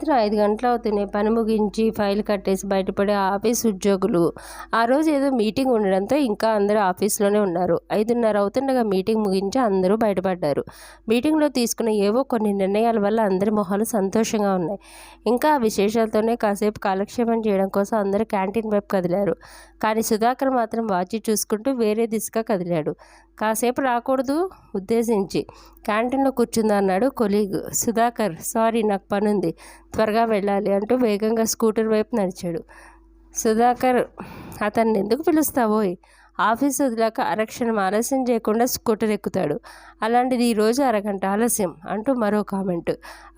సాయంత్రం ఐదు గంటలు అవుతూనే పని ముగించి ఫైల్ కట్టేసి బయటపడే ఆఫీస్ ఉద్యోగులు. ఆ రోజు ఏదో మీటింగ్ ఉండడంతో ఇంకా అందరూ ఆఫీస్లోనే ఉన్నారు. ఐదున్నర అవుతుండగా మీటింగ్ ముగించి అందరూ బయటపడ్డారు. మీటింగ్లో తీసుకున్న ఏవో కొన్ని నిర్ణయాల వల్ల అందరి మొహాలు సంతోషంగా ఉన్నాయి. ఇంకా ఆ విశేషాలతోనే కాసేపు కాలక్షేపం చేయడం కోసం అందరూ క్యాంటీన్ వైపు కదిలారు. కానీ సుధాకర్ మాత్రం వాచి చూసుకుంటూ వేరే దిశగా కదిలాడు. కాసేపు రాకూడదు ఉద్దేశించి. క్యాంటీన్లో కూర్చుందా? అన్నాడు కొలీగ్ సుధాకర్. సారీ నాకు పనుంది. త్వరగా వెళ్ళాలి అంటూ వేగంగా స్కూటర్ వైపు నడిచాడు. సుధాకర్ అతన్ని ఎందుకు పిలుస్తావోయ్? ఆఫీస్ వదిలాక అరక్షణం ఆలస్యం చేయకుండా స్కూటర్ ఎక్కుతాడు. అలాంటిది ఈరోజు అరగంట ఆలస్యం అంటూ మరో కామెంట్.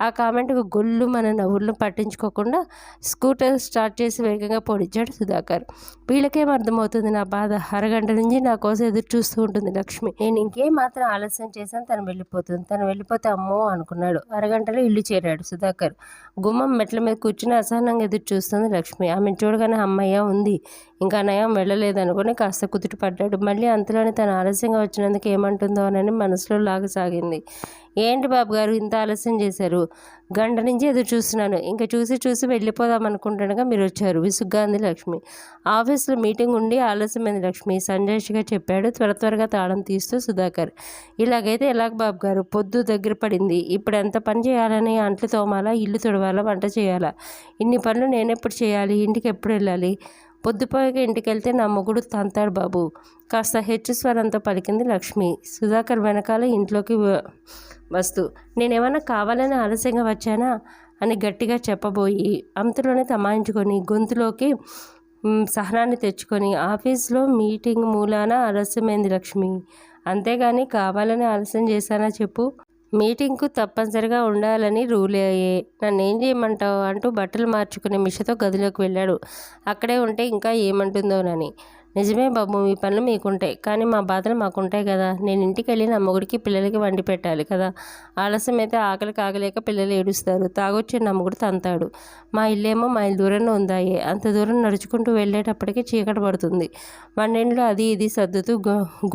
ఆ కామెంట్కు గొల్లు మన నవ్వులను పట్టించుకోకుండా స్కూటర్ స్టార్ట్ చేసి వేగంగా పొడిచాడు సుధాకర్. వీళ్ళకేం అర్థమవుతుంది? నా బాధ. అరగంట నుంచి నా కోసం ఎదురు చూస్తూ ఉంటుంది లక్ష్మి. నేను ఇంకేం మాత్రం ఆలస్యం చేశాను తను వెళ్ళిపోతుంది. తను వెళ్ళిపోతే అమ్మో అనుకున్నాడు. అరగంటలో ఇల్లు చేరాడు సుధాకర్. గుమ్మం మెట్ల మీద కూర్చుని అసహనంగా ఎదురు చూస్తుంది లక్ష్మి. ఆమెను చూడగానే అమ్మయ్య ఉంది. ఇంకా నయం వెళ్ళలేదనుకుని కాస్త కుదురు కుదుట పడ్డాడు. మళ్ళీ అంతలోనే తను ఆలస్యంగా వచ్చినందుకు ఏమంటుందో అని మనసులో లాగసాగింది ఏంటి బాబు గారు ఇంత ఆలస్యం చేశారు? గంట నుంచి ఎదురు చూస్తున్నాను. ఇంకా చూసి చూసి వెళ్ళిపోదాం అనుకుంటుండగా మీరు వచ్చారు. విసుగ్గా అంది లక్ష్మి. ఆఫీస్లో మీటింగ్ ఉండి ఆలస్యమైంది లక్ష్మి. సంజయ్గా చెప్పాడు. త్వర త్వరగా తాళం తీస్తూ సుధాకర్. ఇలాగైతే ఎలాగ బాబు గారు పొద్దు దగ్గర పడింది. ఇప్పుడు ఎంత పని చేయాలని అంట్లు తోమాలా? ఇల్లు తుడవాలా? వంట చేయాలా? ఇన్ని పనులు నేనెప్పుడు చేయాలి? ఇంటికి ఎప్పుడు వెళ్ళాలి? పొద్దుపోయాక ఇంటికి వెళ్తే నా మొగుడు తంతాడు బాబు. కాస్త హెచ్చు స్వరంతో పలికింది లక్ష్మి. సుధాకర్ వెనకాల ఇంట్లోకి వస్తూ నేనేమన్నా కావాలని ఆలస్యంగా వచ్చానా? అని గట్టిగా చెప్పబోయి అంతలోనే తమాయించుకొని గొంతులోకి సహనాన్ని తెచ్చుకొని ఆఫీస్లో మీటింగ్ మూలాన ఆలస్యమైంది లక్ష్మి. అంతేగాని కావాలని ఆలస్యం చేశానా చెప్పు. మీటింగ్కు తప్పనిసరిగా ఉండాలని రూల్ అయ్యే నన్ను ఏం చేయమంటావు అంటూ బట్టలు మార్చుకునే మిషతో గదిలోకి వెళ్ళాడు. అక్కడే ఉంటే ఇంకా ఏమంటుందోనని. నిజమే బాబు మీ పనులు మీకుంటాయి. కానీ మా బాధలు మాకుంటాయి కదా. నేను ఇంటికి వెళ్ళి నా మొగుడికి పిల్లలకి వండి పెట్టాలి కదా. ఆలస్యం అయితే ఆకలి కాగలేక పిల్లలు ఏడుస్తారు. తాగొచ్చి నా మొగుడు తంతాడు. మా ఇల్లేమో మైల్ దూరంలో ఉందాయే. అంత దూరం నడుచుకుంటూ వెళ్ళేటప్పటికి చీకటి పడుతుంది. వంటింట్లో అది ఇది సర్దుతూ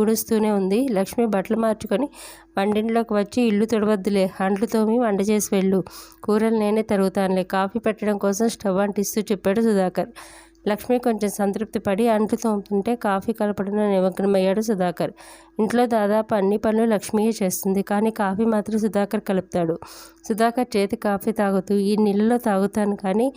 గుడుస్తూనే ఉంది. లక్ష్మి బట్టలు మార్చుకొని వంటింట్లోకి వచ్చి ఇల్లు తుడవద్దులే. అంట్లు తోమి వంట చేసి వెళ్ళు. కూరలు నేనే తరుగుతానులే. కాఫీ పెట్టడం కోసం స్టవ్ అంటిస్తూ చెప్పాడు సుధాకర్. లక్ష్మి కొంచెం సంతృప్తి పడి అంట్లు తోముతుంటే కాఫీ కలపడంలో నిమగ్నమయ్యాడు సుధాకర్. ఇంట్లో దాదాపు అన్ని పనులు లక్ష్మియే చేస్తుంది కానీ కాఫీ మాత్రం సుధాకర్ కలుపుతాడు. సుధాకర్ చేతి కాఫీ తాగుతూ ఈ నీళ్ళలో తాగుతాను కానీ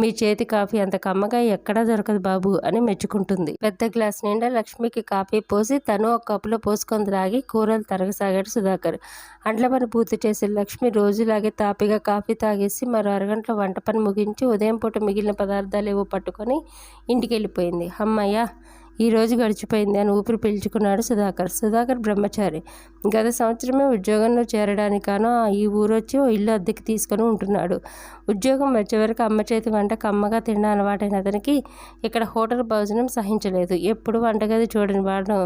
మీ చేతి కాఫీ అంత కమ్మగా ఎక్కడా దొరకదు బాబు అని మెచ్చుకుంటుంది. పెద్ద గ్లాస్ నిండా లక్ష్మికి కాఫీ పోసి తను ఒక కప్పులో పోసుకొని త్రాగి కూరలు తరగసాగాడు సుధాకర్. అంట్ల పని పూర్తి చేసి లక్ష్మి రోజులాగే తాపిగా కాఫీ తాగేసి మరో అరగంటలో వంట పని ముగించి ఉదయం పూట మిగిలిన పదార్థాలు ఏవో పట్టుకొని ఇంటికి వెళ్ళిపోయింది అమ్మయ్య ఈ రోజు గడిచిపోయింది అని ఊపిరి పీల్చుకున్నాడు సుధాకర్. సుధాకర్ బ్రహ్మచారి. గత సంవత్సరమే ఉద్యోగంలో చేరడానికానో ఈ ఊరొచ్చి ఓ ఇల్లు అద్దెకి తీసుకొని ఉంటున్నాడు. ఉద్యోగం వచ్చే వరకు అమ్మ చేతి వంట కమ్మగా తినడం అలవాటైన అతనికి ఇక్కడ హోటల్ భోజనం సహించలేదు. ఎప్పుడు వంటగది చూడని వాడు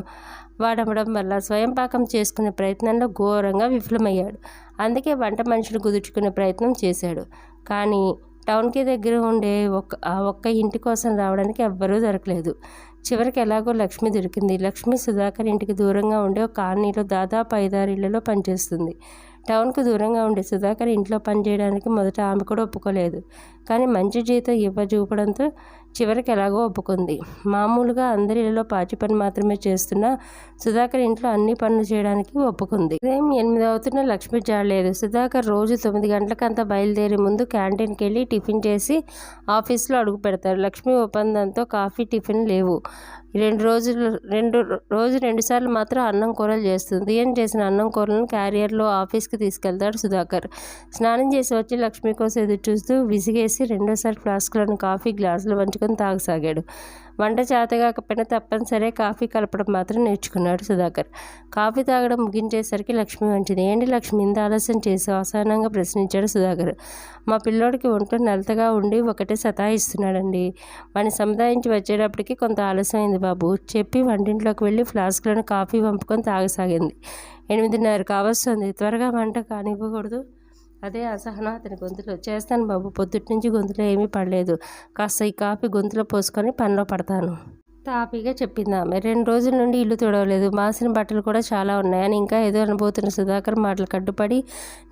వాడవడం వల్ల స్వయం పాకం చేసుకునే ప్రయత్నంలో ఘోరంగా విఫలమయ్యాడు. అందుకే వంట మనుషులు కుదుర్చుకునే ప్రయత్నం చేశాడు. కానీ టౌన్కి దగ్గర ఉండే ఒక్క ఆ ఒక్క ఇంటి కోసం రావడానికి ఎవ్వరూ దొరకలేదు. చివరికి ఎలాగో లక్ష్మి దొరికింది. లక్ష్మి సుధాకర్ ఇంటికి దూరంగా ఉండే ఒక కాలనీలో దాదాపు ఐదారు ఇళ్ళలో పనిచేస్తుంది. టౌన్కు దూరంగా ఉండే సుధాకర్ ఇంట్లో పనిచేయడానికి మొదట ఆమె కూడా ఒప్పుకోలేదు. కానీ మంచి జీతం ఇవ్వ చూపడంతో చివరికి ఎలాగో ఒప్పుకుంది. మామూలుగా అందరి ఇళ్ళలో పాచి పని మాత్రమే చేస్తున్నా సుధాకర్ ఇంట్లో అన్ని పనులు చేయడానికి ఒప్పుకుంది. ఉదయం ఎనిమిది అవుతున్న లక్ష్మి జాడలేదు. సుధాకర్ రోజు తొమ్మిది గంటలకంతా బయలుదేరి ముందు క్యాంటీన్కి వెళ్ళి టిఫిన్ చేసి ఆఫీస్లో అడుగు పెడతారు లక్ష్మి ఒప్పందంతో కాఫీ టిఫిన్ లేవు. రెండు రోజులు రెండు రోజు రెండుసార్లు మాత్రం అన్నం కూరలు చేస్తుంది. ఏం చేసిన అన్నం కూరలను క్యారియర్లో ఆఫీస్కి తీసుకెళ్తాడు సుధాకర్. స్నానం చేసి వచ్చి లక్ష్మి కోసం ఎదురు చూస్తూ విసిగేసి రెండోసారి ఫ్లాస్క్లను కాఫీ గ్లాసులు వంచుకొని తాగసాగాడు. వంట చేతగాకపోయినా తప్పనిసరి కాఫీ కలపడం మాత్రం నేర్చుకున్నాడు సుధాకర్. కాఫీ తాగడం ముగించేసరికి లక్ష్మి వంచింది. ఏంటి లక్ష్మి ఇంత ఆలస్యం చేసి అసహనంగా ప్రశ్నించాడు సుధాకర్. మా పిల్లోడికి ఒంట్లో నలతగా ఉండి ఒకటే సతాయిస్తున్నాడండి. వాడిని సముదాయించి వచ్చేటప్పటికి కొంత ఆలస్యమైంది బాబు. చెప్పి వంటింట్లోకి వెళ్ళి ఫ్లాస్క్లోని కాఫీ పంపుకొని తాగసాగింది. ఎనిమిదిన్నర కావస్తుంది త్వరగా వంట కానివ్వకూడదు. అదే అసహనం అతని గొంతులో చేస్తాను బాబు పొద్దుటి నుంచి గొంతులో ఏమీ పడలేదు. కాస్త ఈ కాఫీ గొంతులో పోసుకొని పనిలో పడతాను. తాపీగా చెప్పింది ఆమె. రెండు రోజుల నుండి ఇల్లు తుడవలేదు. మాసిన బట్టలు కూడా చాలా ఉన్నాయని ఇంకా ఏదో అనుభూతున్న సుధాకర్ మాటలు కట్టుపడి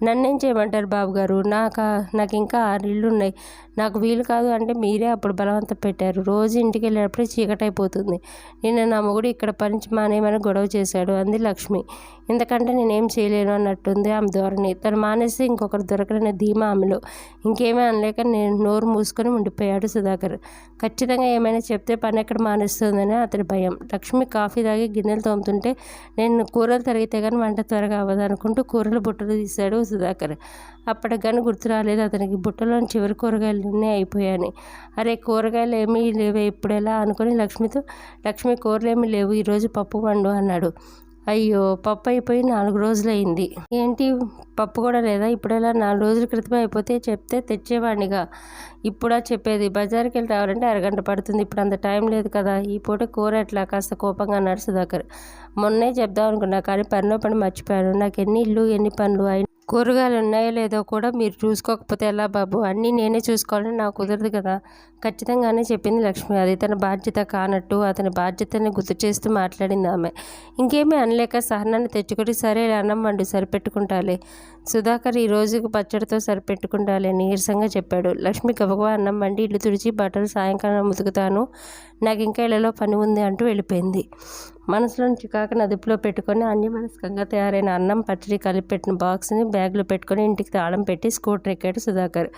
నన్నేం చేయమంటారు బాబు గారు నాకు నాకు ఇంకా ఆరు ఇళ్ళు ఉన్నాయి నాకు వీలు కాదు అంటే మీరే అప్పుడు బలవంతం పెట్టారు. రోజు ఇంటికి వెళ్ళేటప్పుడే చీకటైపోతుంది. నిన్న నా మొగుడు ఇక్కడ పని మానేమని గొడవ చేశాడు. అంది లక్ష్మి. ఎందుకంటే నేనేం చేయలేను అన్నట్టుంది ఆమె ధోరణి. తను మానేస్తే ఇంకొకరు దొరకరనే ధీమా ఆమెలో. ఇంకేమీ అనలేక నేను నోరు మూసుకొని ఉండిపోయాడు సుధాకర్. ఖచ్చితంగా ఏమైనా చెప్తే పని ఎక్కడ వస్తుందని అతని భయం. లక్ష్మి కాఫీ తాగి గిన్నెలు తోముతుంటే నేను కూరలు తరిగితే కానీ వంట త్వరగా అవ్వదు అనుకుంటూ కూరలు బుట్టలు తీశాడు సుధాకర్. అప్పటికి గుర్తు రాలేదు అతనికి. బుట్టలోని చివరి కూరగాయలు నిన్నే అయిపోయాయని. అరే కూరగాయలు ఏమీ లేవే ఇప్పుడు ఎలా అనుకుని లక్ష్మితో లక్ష్మి కూరలు ఏమీ లేవు ఈరోజు పప్పు వండు అన్నాడు. అయ్యో పప్పు అయిపోయి నాలుగు రోజులైంది ఏంటి? పప్పు కూడా లేదా? ఇప్పుడెలా? నాలుగు రోజుల క్రితమే అయిపోతే చెప్తే తెచ్చేవాడినిగా. ఇప్పుడా చెప్పేది? బజార్కి వెళ్ళి రావాలంటే అరగంట పడుతుంది. ఇప్పుడు అంత టైం లేదు కదా. ఈ పూట కూర ఎట్లా? కాస్త కోపంగా అన్నాడు దగ్గర మొన్నే చెప్దాం అనుకున్నా కానీ పనిలో పని మర్చిపోయాను. నాకు ఎన్ని ఇల్లు ఎన్ని పనులు అయిన కూరగాయలు ఉన్నాయో లేదో కూడా మీరు చూసుకోకపోతే ఎలా బాబు? అన్నీ నేనే చూసుకోవాలని నాకు కుదరదు కదా. ఖచ్చితంగానే చెప్పింది లక్ష్మి. అది తన బాధ్యత కానట్టు అతని బాధ్యతని గుర్తు చేస్తూ మాట్లాడింది ఆమె. ఇంకేమీ అనలేక సహనాన్ని తెచ్చుకొని సరే అన్నం వండు సరిపెట్టుకుంటాలే. సుధాకర్ ఈ రోజుకి పచ్చడితో సరిపెట్టుకుంటాలే నీరసంగా చెప్పాడు. లక్ష్మి గబగబా అన్నం వండి ఇల్లు తుడిచి బట్టలు సాయంకాలం ముతుకుతాను నాకు ఇంకా ఇళ్ళలో పని ఉంది అంటూ వెళ్ళిపోయింది. మనసులోని చికాకుని అదుపులో పెట్టుకొని అన్యమనస్కంగా తయారైన అన్నం పచ్చడి కలిపి పెట్టిన బాక్స్ని బ్యాగ్లో పెట్టుకొని ఇంటికి తాళం పెట్టి స్కూటర్ ఎక్కాడు సుధాకర్.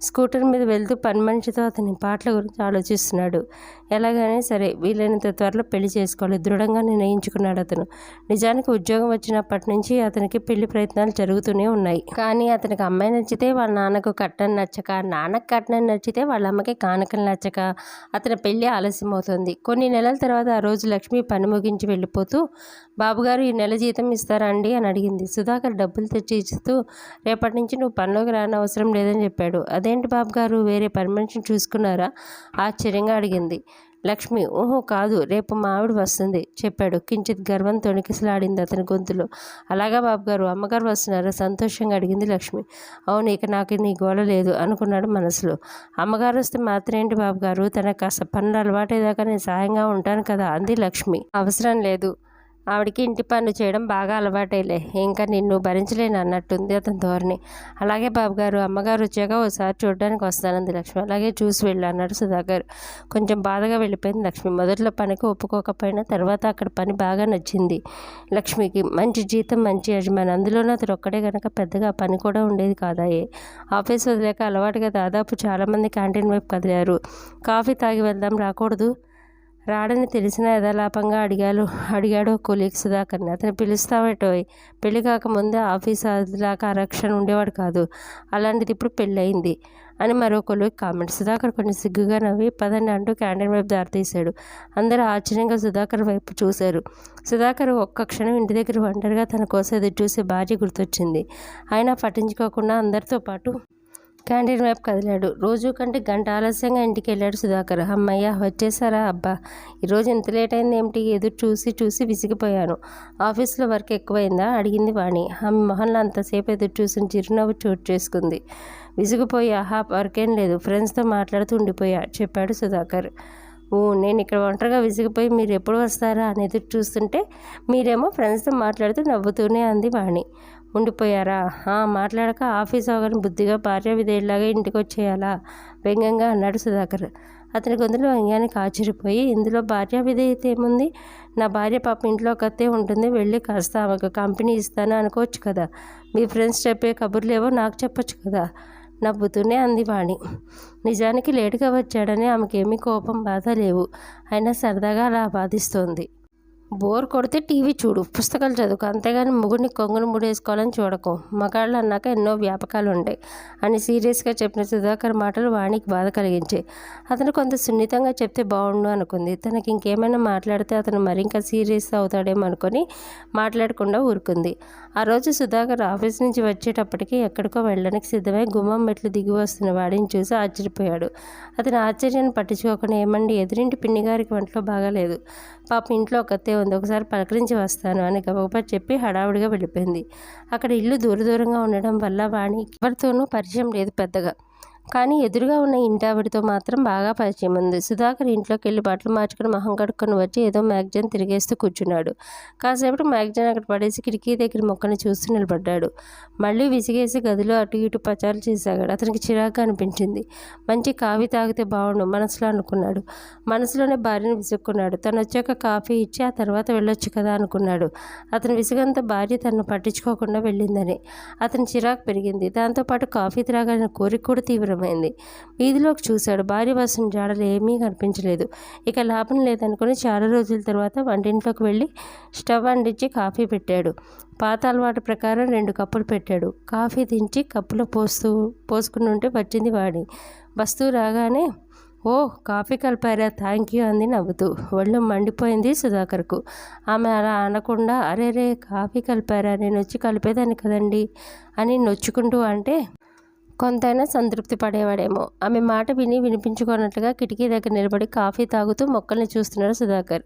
స్కూటర్ మీద వెళ్తూ పని మనిషితో అతని పాటల గురించి ఆలోచిస్తున్నాడు. ఎలాగైనా సరే వీలైనంత త్వరలో పెళ్ళి చేసుకోవాలి. దృఢంగా నిర్ణయించుకున్నాడు అతను. నిజానికి ఉద్యోగం వచ్చినప్పటి నుంచి అతనికి పెళ్ళి ప్రయత్నాలు జరుగుతూనే ఉన్నాయి. కానీ అతనికి అమ్మాయి నచ్చితే వాళ్ళ నాన్నకు కట్టని నచ్చక నాన్నకు కట్టని నచ్చితే వాళ్ళ అమ్మకి కానుకలు నచ్చక అతని పెళ్ళి ఆలస్యం అవుతుంది కొన్ని నెలల తర్వాత ఆ రోజు లక్ష్మి పని ముగి ముగించి వెళ్ళిపోతూ బాబుగారు ఈ నెల జీతం ఇస్తారా అండి? అని అడిగింది. సుధాకర్ డబ్బులు తెచ్చి ఇస్తూ రేపటి నుంచి నువ్వు పనిలోకి రాని అవసరం లేదని చెప్పాడు. అదేంటి బాబుగారు వేరే పని చూసుకున్నారా? ఆశ్చర్యంగా అడిగింది. లక్ష్మి ఓహో కాదు రేపు మా ఆవిడ వస్తుంది చెప్పాడు. కించిత్ గర్వం తొణికిసలాడింది అతని గొంతులో. అలాగా బాబుగారు అమ్మగారు వస్తున్నారా సంతోషంగా అడిగింది లక్ష్మి. అవును ఇక నాకు నీ గోడ లేదు అనుకున్నాడు మనసులో. అమ్మగారు వస్తే మాత్రం ఏంటి బాబుగారు తన కాస్త పనులు అలవాటేదాకా నేను సహాయంగా ఉంటాను కదా అంది లక్ష్మి. అవసరం లేదు ఆవిడకి ఇంటి పనులు చేయడం బాగా అలవాటేలే. ఇంకా నిన్ను భరించలేను అన్నట్టుంది అతని ధోరణి. అలాగే బాబుగారు అమ్మగారు వచ్చాక ఒకసారి చూడడానికి వస్తానంది లక్ష్మి. అలాగే చూసి వెళ్ళు అన్నాడు సుధాకర్. కొంచెం బాధగా వెళ్ళిపోయింది లక్ష్మి. మొదట్లో పనికి ఒప్పుకోకపోయినా తర్వాత అక్కడ పని బాగా నచ్చింది లక్ష్మికి. మంచి జీతం మంచి యజమాని. అందులోనూ అతను ఒక్కడే కనుక పెద్దగా పని కూడా ఉండేది కాదాయే ఆఫీస్ వదిలేక అలవాటుగా దాదాపు చాలామంది క్యాంటీన్ వైపు కదిలారు. కాఫీ తాగి వెళ్దాం రాకూడదు? రాడని తెలిసిన యథాలాపంగా అడిగాడు అడిగాడు కొలీగ్ సుధాకర్ని. అతను పిలుస్తావటోయ్ పెళ్ళి కాకముందే ఆఫీస్ దాకా ఆరక్షణ ఉండేవాడు కాదు. అలాంటిది ఇప్పుడు పెళ్ళయింది అని మరో కొలీగ్ కామెంట్. సుధాకర్ కొన్ని సిగ్గుగా నవ్వి పదండి అంటూ క్యాంటీన్ వైపు దారితీశాడు. అందరూ ఆశ్చర్యంగా సుధాకర్ వైపు చూశారు. సుధాకర్ ఒక్క క్షణం ఇంటి దగ్గర ఒంటరిగా తన కోసం ఎదురు చూసే భార్య గుర్తొచ్చింది. అయినా పట్టించుకోకుండా అందరితో పాటు క్యాంటీన్ వైపు కదిలాడు. రోజు కంటే గంట ఆలస్యంగా ఇంటికి వెళ్ళాడు సుధాకర్. అమ్మయ్య వచ్చేసారా? అబ్బా ఈరోజు ఎంత లేట్ అయింది ఏమిటి? ఎదురు చూసి చూసి విసిగిపోయాను. ఆఫీస్లో వర్క్ ఎక్కువైందా? అడిగింది వాణి. ఆమె మొహన్లో అంతసేపు ఎదురు చూసిన చిరునవ్వు చోటు చేసుకుంది. విసిగిపోయి ఆహా వర్క్ ఏం లేదు. ఫ్రెండ్స్తో మాట్లాడుతూ ఉండిపోయా చెప్పాడు సుధాకర్. ఓ నేను ఇక్కడ ఒంటరిగా విసిగిపోయి మీరు ఎప్పుడు వస్తారా? అని ఎదురు చూస్తుంటే మీరేమో ఫ్రెండ్స్తో మాట్లాడుతూ నవ్వుతూనే అంది వాణి. ఉండిపోయారా? మాట్లాడక ఆఫీస్ అవగానే బుద్ధిగా భార్య విధేయులాగా ఇంటికి వచ్చేయాలా వ్యంగ్యంగా అన్నాడు సుధాకర్. అతని గొంతులో వ్యంగ్యానికి ఆశ్చర్యపోయి ఇందులో భార్య విధేయత ఏముంది? నా భార్య పాప ఇంట్లో కత్తే ఉంటుంది వెళ్ళి కాస్త ఆమెకు కంపెనీ ఇస్తాను అనుకోవచ్చు కదా? మీ ఫ్రెండ్స్ చెప్పే కబుర్లేవో నాకు చెప్పొచ్చు కదా? నవ్వుతూనే అంది వాణి. నిజానికి లేటుగా వచ్చాడని ఆమెకేమీ కోపం బాధ లేవు. అయినా సరదాగా అలా బాధిస్తోంది. బోర్ కొడితే టీవీ చూడు పుస్తకాలు చదువుకో అంతేగాని ముగుడిని కొంగుని ముడేసుకోవాలని చూడకు. మగాళ్ళు అన్నాక ఎన్నో వ్యాపకాలు ఉంటాయి అని సీరియస్గా చెప్పిన సుధాకర్ మాటలు వాణికి బాధ కలిగించాయి అతను కొంత సున్నితంగా చెప్తే బాగుండు అనుకుంది. తనకి ఇంకేమైనా మాట్లాడితే అతను మరింక సీరియస్ అవుతాడేమో అనుకొని మాట్లాడకుండా ఊరుకుంది. ఆ రోజు సుధాకర్ ఆఫీస్ నుంచి వచ్చేటప్పటికి ఎక్కడికో వెళ్ళడానికి సిద్ధమై గుమ్మం మెట్లు దిగి వస్తున్న వాడిని చూసి ఆశ్చర్యపోయాడు. అతని ఆశ్చర్యాన్ని పట్టించుకోకుండా ఏమండి ఎదురింటి పిన్నిగారికి వంటలో బాగాలేదు. పాప ఇంట్లో ఒకతే ఉంది. ఒకసారి పలకరించి వస్తాను అని గబగబా చెప్పి హడావుడిగా వెళ్ళిపోయింది. అక్కడ ఇల్లు దూర దూరంగా ఉండడం వల్ల వాణి ఎవరితోనూ పరిచయం లేదు పెద్దగా. కానీ ఎదురుగా ఉన్న ఇంటావిడితో మాత్రం బాగా పరిచయం ఉంది. సుధాకర్ ఇంట్లోకి వెళ్ళి బట్టలు మార్చుకుని మొహం కడుక్కొని వచ్చి ఏదో మ్యాగజైన్ తిరిగేస్తూ కూర్చున్నాడు. కాసేపటి మ్యాగజైన్ అక్కడ పడేసి కిటికీ దగ్గర మొక్కని చూస్తూ నిలబడ్డాడు. మళ్ళీ విసిగేసి గదిలో అటు ఇటు పచారు చేసాగాడు అతనికి చిరాగ్గా అనిపించింది. మంచి కాఫీ తాగితే బాగుండు మనసులో అనుకున్నాడు. మనసులోనే భార్యను విసుక్కున్నాడు. తను వచ్చాక కాఫీ ఇచ్చి ఆ తర్వాత వెళ్ళొచ్చు కదా అనుకున్నాడు. అతని విసుగంత భార్య తనను పట్టించుకోకుండా వెళ్ళిందని. అతని చిరాకు పెరిగింది. దాంతోపాటు కాఫీ త్రాగాలని కోరిక కూడా తీవ్రం తీవ్రమైంది వీధిలోకి చూశాడు. భార్య వస్తున్న జాడలు ఏమీ కనిపించలేదు. ఇక లాభం లేదనుకుని చాలా రోజుల తర్వాత వంటింట్లోకి వెళ్ళి స్టవ్ అంటించి కాఫీ పెట్టాడు. పాత అలవాటు ప్రకారం రెండు కప్పులు పెట్టాడు. కాఫీ దించి కప్పులో పోస్తూ పోసుకుని ఉంటే వచ్చింది వాడి వస్తువు రాగానే ఓ కాఫీ కలిపారా? థ్యాంక్ యూ అంది నవ్వుతూ. ఒళ్ళు మండిపోయింది సుధాకర్కు. ఆమె అలా అనకుండా అరే రే కాఫీ కలిపారా? నేను వచ్చి కలిపేదాన్ని కదండి అని నొచ్చుకుంటూ అంటే కొంతైనా సంతృప్తి పడేవాడేమో. ఆమె మాట విని వినిపించుకున్నట్లుగా కిటికీ దగ్గర నిలబడి కాఫీ తాగుతూ మొక్కల్ని చూస్తున్నాడు సుధాకర్.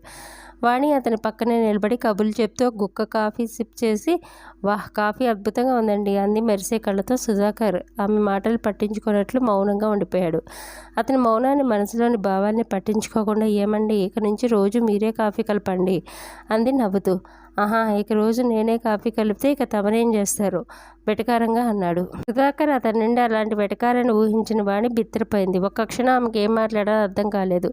వాణి అతని పక్కనే నిలబడి కబుర్లు చెప్తూ గుక్క కాఫీ సిప్ చేసి వాహ్ కాఫీ అద్భుతంగా ఉందండి అంది మెరిసే కళ్ళతో సుధాకర్. ఆమె మాటలు పట్టించుకున్నట్లు మౌనంగా ఉండిపోయాడు. అతని మౌనాన్ని మనసులోని భావాన్ని పట్టించుకోకుండా ఏమండి ఇక నుంచి రోజు మీరే కాఫీ కలపండి అంది నవ్వుతూ. ఆహా ఇక రోజు నేనే కాఫీ కలిపితే ఇక తమరేం చేస్తారు? బెటకారంగా అన్నాడు. సుధాకర్ అతని నుండి అలాంటి వెటకారాన్ని ఊహించిన వాణి బిత్తరపోయింది ఒక్క క్షణం ఆమెకి ఏం మాట్లాడాలో అర్థం కాలేదు.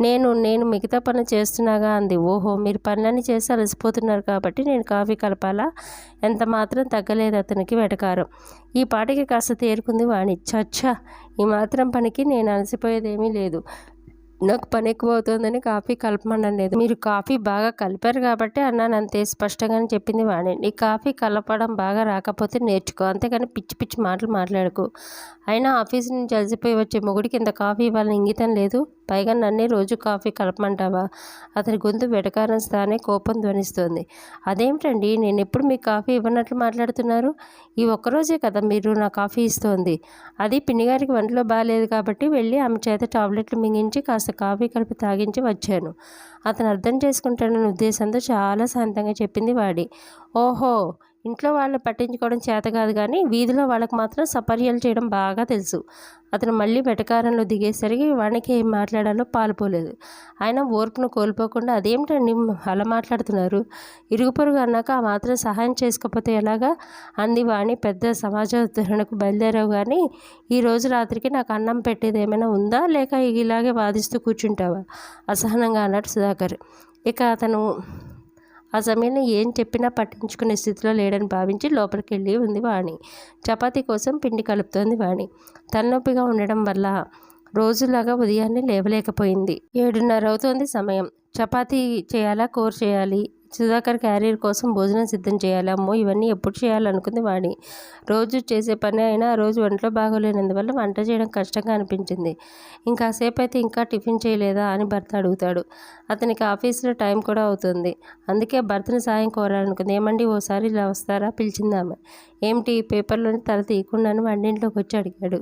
నేను నేను మిగతా పనులు చేస్తున్నాగా అంది. ఓహో మీరు పనులన్నీ చేసి అలసిపోతున్నారు కాబట్టి నేను కాఫీ కలపాలా? ఎంత మాత్రం తగ్గలేదు అతనికి వెటకారం. ఈ పాటికి కాస్త తేరుకుంది వాణి. చచ్చా ఈ మాత్రం పనికి నేను అలసిపోయేదేమీ లేదు. నాకు పని ఎక్కువ అవుతుందని కాఫీ కలపమన్నాను లేదు. మీరు కాఫీ బాగా కలిపారు కాబట్టి అన్నాను అంతే. స్పష్టంగానే చెప్పింది వాణి. నీ కాఫీ కలపడం బాగా రాకపోతే నేర్చుకో. అంతేగాని పిచ్చి పిచ్చి మాటలు మాట్లాడుకో. అయినా ఆఫీస్ నుంచి అలసిపోయి వచ్చే మొగుడికి ఇంత కాఫీ ఇవ్వాలని ఇంగితం లేదు. పైగా నన్నే రోజు కాఫీ కలపమంటావా? అతని గొంతు వెటకారం స్థానే కోపం ధ్వనిస్తోంది. అదేమిటండి? నేను ఎప్పుడు మీకు కాఫీ ఇవ్వనట్లు మాట్లాడుతున్నారు? ఈ ఒక్కరోజే కదా మీరు నా కాఫీ ఇస్తోంది. అది పిన్నిగారికి వంటలో బాగాలేదు కాబట్టి వెళ్ళి ఆమె చేత టాబ్లెట్లు మింగించి కాస్త కాఫీ కలిపి తాగించి వచ్చాను. అతను అర్థం చేసుకుంటానన్న ఉద్దేశంతో చాలా శాంతంగా చెప్పింది వాడి. ఓహో! ఇంట్లో వాళ్ళు పట్టించుకోవడం చేత కాదు కానీ వీధిలో వాళ్ళకి మాత్రం సపర్యలు చేయడం బాగా తెలుసు. అతను మళ్ళీ వెటకారంలో దిగేసరికి వానికి ఏం మాట్లాడాలో పాలుపోలేదు. ఆయన ఓర్పును కోల్పోకుండా అదేమిటండి అలా మాట్లాడుతున్నారు? ఇరుగు పొరుగు అన్నాక ఆ మాత్రం సహాయం చేసుకోకపోతే ఎలాగా? అంది వాణి పెద్ద సమాజ ఉద్ధరణకు బయలుదేరావు కానీ ఈ రోజు రాత్రికి నాకు అన్నం పెట్టేది ఏమైనా ఉందా? లేక ఇలాగే వాదిస్తూ కూర్చుంటావా? అసహనంగా అన్నాడు సుధాకర్. ఇక అతను ఆ సమయంలో ఏం చెప్పినా పట్టించుకునే స్థితిలో లేడని భావించి లోపలికి వెళ్ళి ఉంది వాణి. చపాతీ కోసం పిండి కలుపుతోంది వాణి. తలనొప్పిగా ఉండడం వల్ల రోజులాగా ఉదయాన్నే లేవలేకపోయింది. ఏడున్నర అవుతోంది సమయం. చపాతీ చేయాలా? కూర చేయాలి? సుధాకర్ క్యారియర్ కోసం భోజనం సిద్ధం చేయాలి. అమ్మో ఇవన్నీ ఎప్పుడు చేయాలనుకుంది వాణి. రోజు చేసే పని అయినా ఆ రోజు ఒంట్లో బాగోలేనందువల్ల వంట చేయడం కష్టంగా అనిపించింది. ఇంకాసేపు అయితే ఇంకా టిఫిన్ చేయలేదా అని భర్త అడుగుతాడు. అతనికి ఆఫీస్లో టైం కూడా అవుతుంది. అందుకే భర్తని సాయం కోరాలనుకుంది. ఏమండి ఓసారి ఇలా వస్తారా? పిలిచిందామె ఏమిటి పేపర్లోని తల తీయకుండానే వంటింట్లోకి వచ్చి అడిగాడు.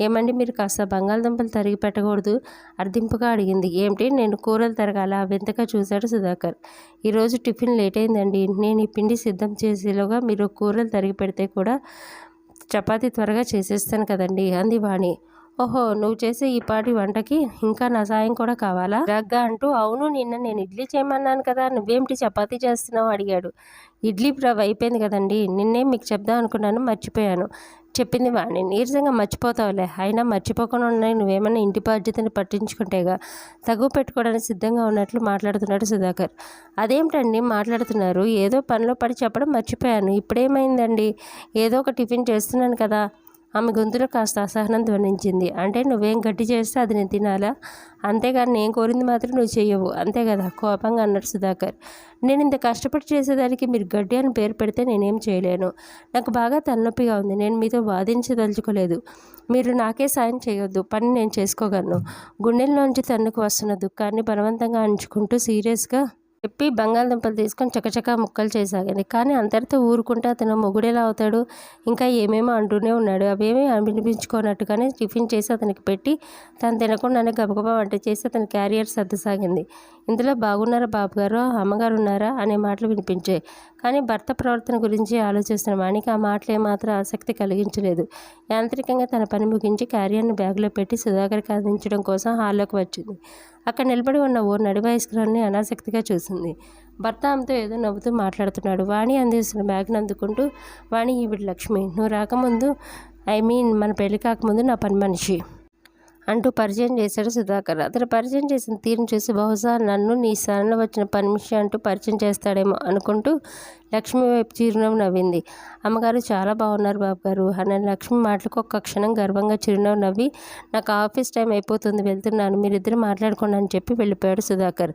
ఏమండి మీరు కాస్త బంగాళదుంపలు తరిగి పెట్టకూడదు? అర్థింపుగా అడిగింది. ఏమిటి? నేను కూరలు తరగాల? వింతగా చూశాడు సుధాకర్. ఈరోజు టిఫిన్ లేట్ అయిందండి. నేను ఈ పిండి సిద్ధం చేసేలోగా మీరు కూరలు తరిగి పెడితే కూడా చపాతీ త్వరగా చేసేస్తాను కదండి అంది వాణి. ఓహో నువ్వు చేసే ఈ పాటి వంటకి ఇంకా నా సాయం కూడా కావాలా? రగ్గా అంటూ అవును నిన్న నేను ఇడ్లీ చేయమన్నాను కదా నువ్వేమిటి చపాతీ చేస్తున్నావు? అడిగాడు. ఇడ్లీ రవ్వ అయిపోయింది కదండి. నిన్నే మీకు చెప్దాం అనుకున్నాను మర్చిపోయాను. చెప్పింది వాణి నీరసంగా మర్చిపోతావులే. అయినా మర్చిపోకుండా ఉన్నాయి. నువ్వేమైనా ఇంటి బాధ్యతని పట్టించుకుంటేగా తగు పెట్టుకోవడానికి సిద్ధంగా ఉన్నట్లు మాట్లాడుతున్నాడు సుధాకర్. అదేమిటండి? మాట్లాడుతున్నారు. ఏదో పనిలో పడి చెప్పడం మర్చిపోయాను. ఇప్పుడేమైందండి? ఏదో ఒక టిఫిన్ చేస్తున్నాను కదా. ఆమె గొంతులో కాస్త అసహనం ధ్వనించింది. అంటే నువ్వేం గట్టి చేస్తే అది నేను తినాలా? అంతేగాని నేను కోరింది మాత్రం నువ్వు చేయవు అంతే కదా? కోపంగా అన్నాడు సుధాకర్. నేను ఇంత కష్టపడి చేసేదానికి మీరు గడ్డి అని పేరు పెడితే నేనేం చేయలేను. నాకు బాగా తలనొప్పిగా ఉంది. నేను మీతో వాదించదలుచుకోలేదు. మీరు నాకే సాయం చేయొద్దు. పని నేను చేసుకోగలను. గుండెల్లోంచి తన్నుకు వస్తున్న దుఃఖాన్ని బలవంతంగా అంచుకుంటూ సీరియస్గా చెప్పి బంగాళదుంపలు తీసుకొని చకచకా ముక్కలు చేసాగింది కానీ అంతటితో ఊరుకుంటే అతను మొగుడేలా అవుతాడు. ఇంకా ఏమేమో అంటూనే ఉన్నాడు. అవేమీ వినిపించుకోనట్టుగానే టిఫిన్ చేసి అతనికి పెట్టి తను తినకుండానే గబగబా వంట చేసి అతని క్యారియర్ సర్దసాగింది. ఇందులో బాగున్నారా బాబుగారు? అమ్మగారు ఉన్నారా? అనే మాటలు వినిపించాయి. కానీ భర్త ప్రవర్తన గురించి ఆలోచిస్తున్న వాణికి ఆ మాటలు ఏమాత్రం ఆసక్తి కలిగించలేదు. యాంత్రికంగా తన పని ముగించి క్యారియర్ను బ్యాగ్లో పెట్టి సుధాకర్కి అందించడం కోసం హాల్లోకి వచ్చింది. అక్కడ నిలబడి ఉన్న ఓ నడి వయస్కరాన్ని అనాసక్తిగా చూసింది. భర్త ఆమెతో ఏదో నవ్వుతూ మాట్లాడుతున్నాడు. వాణి అందిస్తున్న బ్యాగ్ను అందుకుంటూ వాణి ఈవిడ లక్ష్మి. నువ్వు రాకముందు ఐ మీన్ మన పెళ్ళి కాకముందు నా పని మనిషి. అంటూ పరిచయం చేశాడు సుధాకర్. అతను పరిచయం చేసిన తీరును చూసి బహుశా నన్ను నీ స్థానంలో వచ్చిన పనిమిషి అంటూ పరిచయం చేస్తాడేమో అనుకుంటూ లక్ష్మి వైపు చిరునవ్వు నవ్వింది. అమ్మగారు చాలా బాగున్నారు బాబు గారు అన్న లక్ష్మి మాటలకు ఒక్క క్షణం గర్వంగా చిరునవ్వు నవ్వి నాకు ఆఫీస్ టైం అయిపోతుంది వెళ్తున్నాను మీరిద్దరు మాట్లాడుకోండి అని చెప్పి వెళ్ళిపోయాడు సుధాకర్.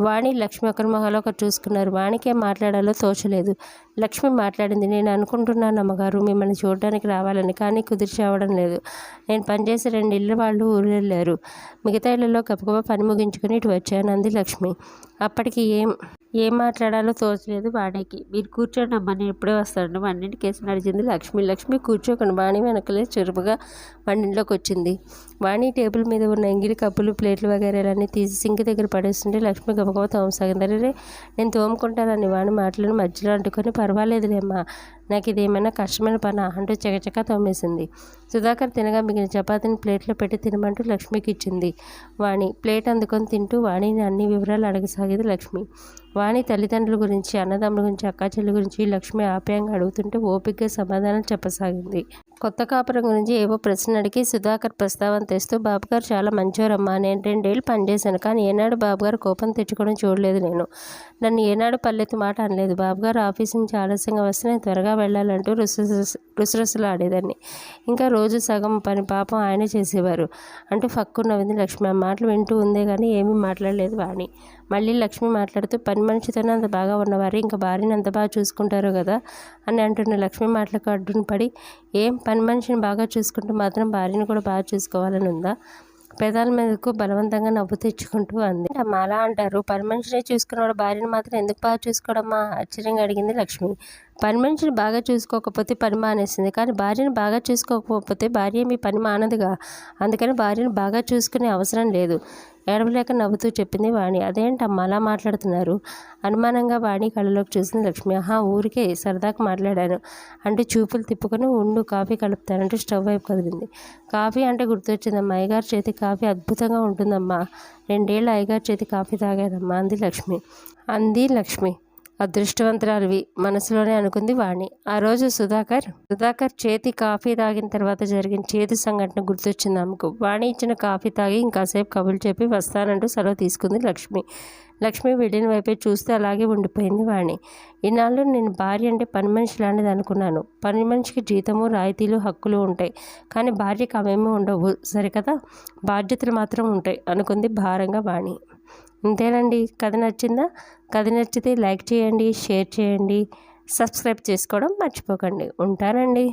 వాణి లక్ష్మి ఒకరి మొహాలో ఒకరు చూసుకున్నారు. వాణికి ఏం మాట్లాడాలో తోచలేదు. లక్ష్మి మాట్లాడింది నేను అనుకుంటున్నాను అమ్మగారు మిమ్మల్ని చూడడానికి రావాలని కానీ కుదిరి రావడం లేదు. నేను పనిచేసే రెండు ఇళ్ళ వాళ్ళు ఊరు వెళ్ళారు. మిగతా ఇళ్ళలో గబగబా పని ముగించుకుని ఇటు వచ్చాను అంది లక్ష్మి. అప్పటికి ఏం ఏం మాట్లాడాలో తోచలేదు వాడేకి. మీరు కూర్చోండి అమ్మని నేను ఎప్పుడే వస్తాను. వంటింటి కేసు నడిచింది లక్ష్మి. లక్ష్మి కూర్చోకండి. వాణి వెనకలే చురుపుగా వంటింట్లోకి వచ్చింది. వాణి టేబుల్ మీద ఉన్న ఎంగిలి కప్పులు ప్లేట్లు వగేరాలన్నీ తీసి సింక్ దగ్గర పడేస్తుంటే లక్ష్మి గబగబ తోమసాగింది అరే నేను తోముకుంటానని వాణి మాటలను మధ్యలో అంటుకొని పర్వాలేదులేమ్మా నాకు ఇదేమైనా కష్టమైన పనా అంటూ చకచకా తోమేసింది. సుధాకర్ తినగా మిగిలిన చపాతీని ప్లేట్లో పెట్టి తినమంటూ లక్ష్మికి ఇచ్చింది వాణి ప్లేట్ అందుకొని తింటూ వాణిని అన్ని వివరాలు అడగసాగేది లక్ష్మి. వాణి తల్లిదండ్రుల గురించి అన్నదమ్ముల గురించి అక్కా చెల్లి గురించి లక్ష్మి ఆప్యాయంగా అడుగుతుంటే ఓపికగా సమాధానం చెప్పసాగింది. కొత్త కాపురం గురించి ఏవో ప్రశ్న అడిగి సుధాకర్ ప్రస్తావన తెస్తూ బాబుగారు చాలా మంచోరమ్మా నేను రెండేళ్ళు పనిచేశాను కానీ ఏనాడు బాబుగారు కోపం తెచ్చుకోవడం చూడలేదు నేను. నన్ను ఏనాడు పల్లెత్తి మాట అనలేదు. బాబుగారు ఆఫీస్ నుంచి ఆలస్యంగా వస్తే నేను త్వరగా వెళ్ళాలంటూ రుసు రుసరుసలు ఆడేదాన్ని. ఇంకా రోజు సగం పని పాపం ఆయనే చేసేవారు. అంటూ ఫక్కు నవ్వింది లక్ష్మి ఆ మాటలు వింటూ ఉందే కానీ ఏమీ మాట్లాడలేదు వాణి. మళ్ళీ లక్ష్మి మాట్లాడుతూ పని మనిషితోనే అంత బాగా ఉన్నవారు ఇంకా భార్యని అంత బాగా చూసుకుంటారు కదా? అని అంటున్న లక్ష్మి మాటలకు అడ్డును పడి ఏం? పని మనిషిని బాగా చూసుకుంటూ మాత్రం భార్యను కూడా బాగా చూసుకోవాలని ఉందా? పెదాల మీదకు బలవంతంగా నవ్వు తెచ్చుకుంటూ అంది. అమ్మ అలా అంటారు. పని మనిషినే చూసుకున్నవాడు భార్యను మాత్రం ఎందుకు బాగా చూసుకోవడమ్మా ఆశ్చర్యంగా అడిగింది లక్ష్మి. పని మనిషిని బాగా చూసుకోకపోతే పని మానేసింది. కానీ భార్యను బాగా చూసుకోకపోతే భార్య మీ పని మానదుగా. అందుకని భార్యను బాగా చూసుకునే అవసరం లేదు. ఏడవలేక నవ్వుతూ చెప్పింది వాణి. అదేంటమ్మా అలా మాట్లాడుతున్నారు? అనుమానంగా వాణి కళ్ళలోకి చూసింది లక్ష్మి. ఆహా ఊరికే సరదాగా మాట్లాడాను. అంటే చూపులు తిప్పుకొని ఉండు కాఫీ కలుపుతానంటే స్టవ్ వైపు కదిలింది. కాఫీ అంటే గుర్తొచ్చిందమ్మా. అయ్యగారి చేతి కాఫీ అద్భుతంగా ఉంటుందమ్మా. రెండేళ్ళు అయ్యగారి చేతి కాఫీ తాగానమ్మా అంది లక్ష్మి. అంది లక్ష్మి. అదృష్టవంతురాలివి మనసులోనే అనుకుంది వాణి. ఆ రోజు సుధాకర్ సుధాకర్ చేతి కాఫీ తాగిన తర్వాత జరిగిన చేతి సంఘటన గుర్తొచ్చింది ఆమెకు. వాణి ఇచ్చిన కాఫీ తాగి ఇంకాసేపు కబులు చెప్పి వస్తానంటూ సెలవు తీసుకుంది లక్ష్మి. లక్ష్మి వెళ్ళిన వైపే చూస్తే అలాగే ఉండిపోయింది వాణి. ఈనాళ్ళు నేను భార్య అంటే పని మనిషి లాంటిది అనుకున్నాను. పని మనిషికి జీతము రాయితీలు హక్కులు ఉంటాయి. కానీ భార్యకు అవేమీ ఉండవు. సరికదా బాధ్యతలు మాత్రం ఉంటాయి అనుకుంది భారంగా వాణి. ఇంతేనండి కథ నచ్చిందా? కథ నచ్చితే లైక్ చేయండి షేర్ చేయండి సబ్స్క్రైబ్ చేసుకోవడం మర్చిపోకండి. ఉంటానండి.